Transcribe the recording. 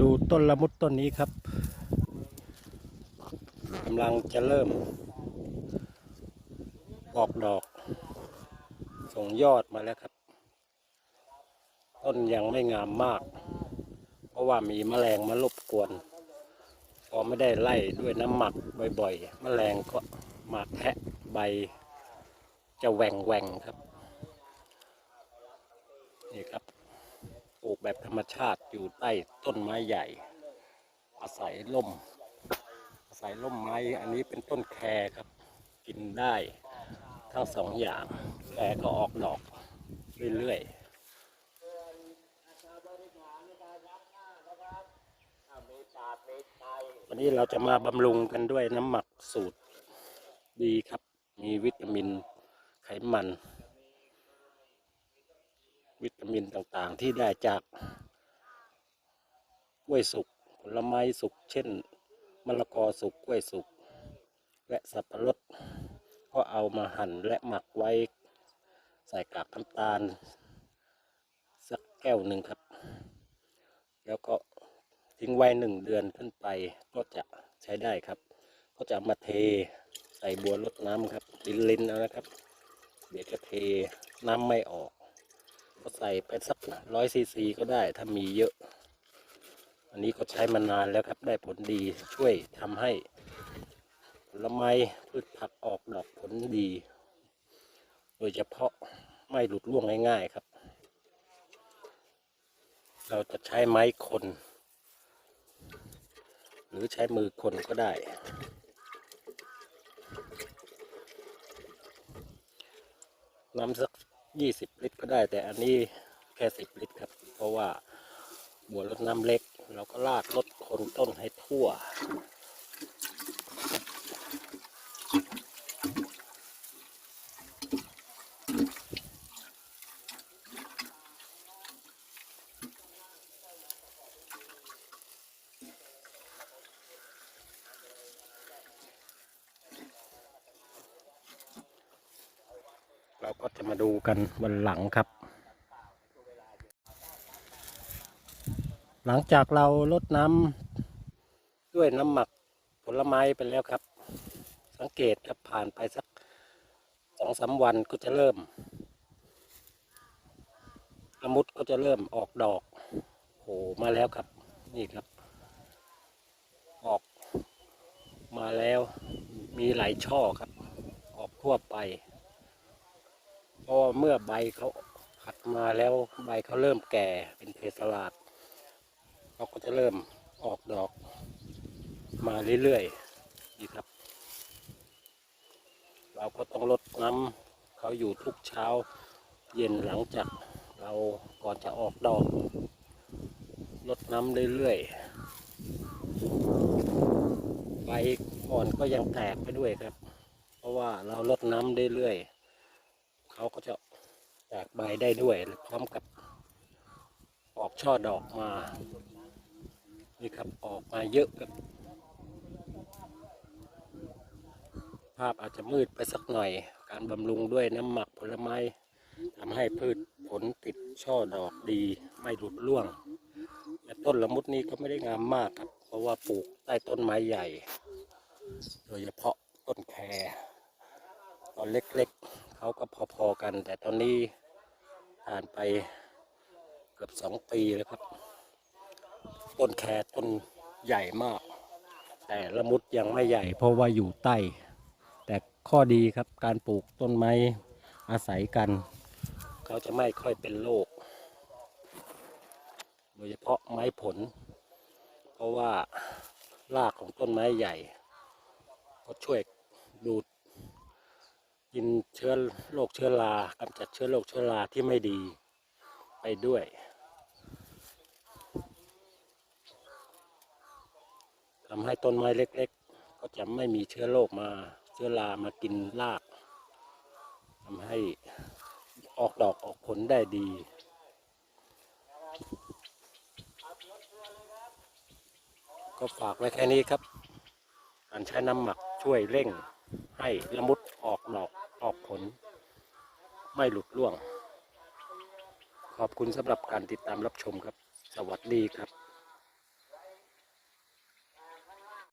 ดูต้นละมุดต้นนี้ครับกำลังจะเริ่ม ออกดอก ส่งยอดมาแล้วครับ ต้นยังไม่งามมาก เพราะว่ามีแมลงมารบกวน พอไม่ได้ไล่ด้วยน้ำหมักบ่อยๆ แมลงก็มาแทะใบ จะแหว่งแหว่งครับ นี่ครับ แบบธรรมชาติอยู่ใต้ต้นไม้ใหญ่ อาศัยร่ม อาศัยร่มไม้อันนี้เป็นต้นแครครับ กินได้ทั้งสองอย่างแครก็ออกดอกเรื่อยๆวันนี้เราจะมาบำรุงกันด้วยน้ำหมักสูตรดีครับ มีวิตามินไขมัน วิตามินต่างๆ ที่ได้จากกล้วยสุกผลไม้สุกเช่นมะละกอสุกกล้วยสุกและสับปะรดก็เอามาหั่นและหมักไว้ใส่กากน้ำตาล สักแก้วหนึ่งครับ แล้วก็ทิ้งไว้หนึ่งเดือนขึ้นไปก็จะใช้ได้ครับ ก็จะมาเทใส่บัวรดน้ำครับลินๆเอานะครับ เดี๋ยวจะเทน้ำไม่ออก ใส่ไปสักร้อยซีซีก็ได้ถ้ามีเยอะ อันนี้ก็ใช้มานานแล้วครับได้ผลดีช่วยทำให้ผลไม้พืชผักออกดอกผลดี โดยเฉพาะไม่หลุดร่วงง่ายๆครับ เราจะใช้ไม้คน หรือใช้มือคนก็ได้น้ำสัก ยี่สิบลิตรก็ได้ แต่อันนี้แค่สิบลิตรครับ เพราะว่าบัวรดน้ำเล็ก เราก็ลาดลดคนต้นให้ทั่ว เราก็จะมาดูกันวันหลังครับ หลังจากเราลดน้ำด้วยน้ำหมักผลไม้ไปแล้วครับ สังเกตครับผ่านไปสักสองสามวันก็จะเริ่มละมุดก็จะเริ่มออกดอกโผล่มาแล้วครับ นี่ครับ ออกมาแล้วมีหลายช่อครับ ออกทั่วไป พราะว่าเมื่อใบเขาขัดมาแล้วใบเขาเริ่มแก่เป็นเพสลาดเขาก็จะเริ่มออกดอกมาเรื่อยๆนี่ครับ เราก็ต้องลดน้ำเขาอยู่ทุกเช้าเย็นหลังจากเราก่อนจะออกดอกลดน้ำเรื่อยๆใบอ่อนก็ยังแตกไปด้วยครับ เพราะว่าเราลดน้ำเรื่อยๆ เขาก็จะแตกใบได้ด้วย พร้อมกับออกช่อดอกมา นี่ครับออกมาเยอะครับ ภาพอาจจะมืดไปสักหน่อย การบำรุงด้วยน้ำหมักผลไม้ทำให้พืชผลติดช่อดอกดีไม่หลุดร่วงแต่ต้นละมุดนี้ก็ไม่ได้งามมากครับ เพราะว่าปลูกใต้ต้นไม้ใหญ่ โดยเฉพาะต้นแครตอนเล็กๆ เขาก็พอๆกัน แต่ตอนนี้ผ่านไปเกือบสองปีแล้วครับ ต้นแครต้นใหญ่มาก แต่ละมุดยังไม่ใหญ่ เพราะว่าอยู่ใต้ แต่ข้อดีครับการปลูกต้นไม้อาศัยกัน เขาจะไม่ค่อยเป็นโรคโดยเฉพาะไม้ผล เพราะว่ารากของต้นไม้ใหญ่ ก็ช่วยดูด กินเชื้อโรคเชื้อรากำจัดเชื้อโรคเชื้อราที่ไม่ดีไปด้วยทำให้ต้นไม้เล็ก ๆ ก็จะไม่มีเชื้อโรคมาเชื้อรามากินรากทำให้ออกดอกออกผลได้ดีก็ฝากไว้แค่นี้ครับ การใช้น้ำหมักช่วยเร่งให้ละมุดออกดอก ออกผล ไม่หลุดร่วง ขอบคุณสำหรับการติดตามรับชมครับ สวัสดีครับ